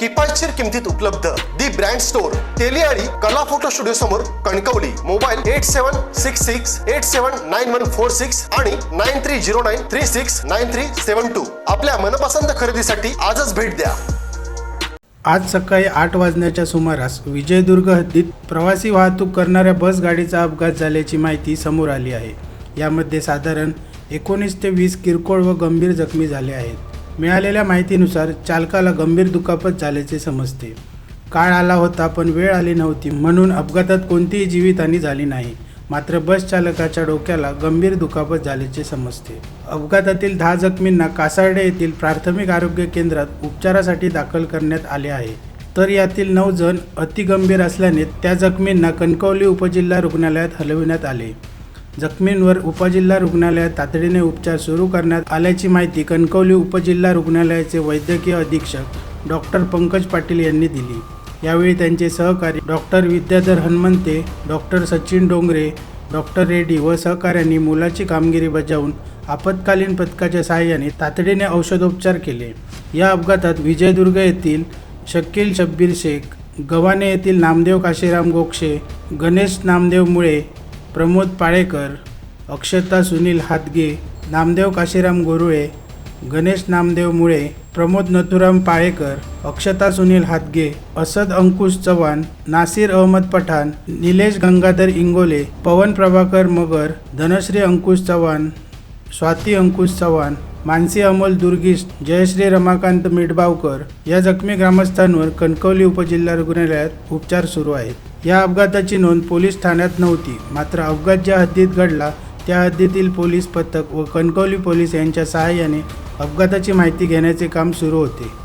किफायतशीर किमतीत उपलब्ध. दी ब्रँड स्टोअर तेलियाळी कला फोटो स्टुडिओ समोर Kankavli. Mobile eight seven six six eight seven nine one four six आणि nine three zero nine three six nine three seven two. आपल्या मनपसंत खरेदीसाठी आजच भेट द्या. आज सकाळी आठ वाजण्याच्या सुमारास विजयदुर्ग हद्दीत प्रवासी वाहतूक करणाऱ्या बस गाडीचा अपघात झाल्याची माहिती समोर आली आहे. यामध्ये साधारण एकोणीस ते वीस किरकोळ व गंभीर जखमी झाले आहेत. मिळालेल्या माहितीनुसार चालकाला गंभीर दुखापत झाल्याचे समजते. काळ आला होता पण वेळ आली नव्हती. म्हणून अपघातात कोणतीही जीवितहानी झाली नाही. मात्र बस चालकाच्या डोक्याला गंभीर दुखापत झाल्याचे समजते. अपघातातील दहा जखमींना कासार्डे येथील प्राथमिक आरोग्य केंद्रात उपचारासाठी दाखल करण्यात आले आहे. तर यातील नऊ जण अतिगंभीर असल्याने त्या जखमींना कणकवली उपजिल्हा रुग्णालयात हलविण्यात आले. जखमींवर उपजिल्हा रुग्णालयात तातडीने उपचार सुरू करण्यात आल्याची माहिती कणकवली उपजिल्हा रुग्णालयाचे वैद्यकीय अधीक्षक डॉक्टर पंकज पाटील यांनी दिली. यावेळी त्यांचे सहकारी doctor Vidyadhar Hanumante doctor Sachin Dongre doctor Reddy व सहकाऱ्यांनी मुलाची कामगिरी बजावून आपत्कालीन पथकाच्या सहाय्याने तातडीने औषधोपचार केले. या अपघातात विजयदुर्ग येथील शकील शब्बीर शेख गव्हाणे येथील नामदेव काशीराम गोक्षे गणेश नामदेव मुळे प्रमोद पाळेकर अक्षता सुनील हातगे नामदेव काशीराम गोरुळे गणेश नामदेव मुळे प्रमोद नथुराम पाळेकर अक्षता सुनील हातगे असद अंकुश चव्हाण नासिर अहमद पठाण निलेश गंगाधर इंगोले पवन प्रभाकर मगर धनश्री अंकुश चव्हाण स्वाती अंकुश चव्हाण मानसी अमोल दुर्गीश जयश्री रमाकांत मिडबावकर या जखमी ग्रामस्थांवर कणकवली उपजिल्हा रुग्णालयात उपचार सुरू आहेत. या अपघाताची नोंद पोलीस ठाण्यात नव्हती मात्र अपघात ज्या हद्दीत घडला त्या हद्दीतील पोलीस पथक व कणकवली पोलीस यांच्या सहाय्याने अपघाताची माहिती घेण्याचे काम सुरू होते.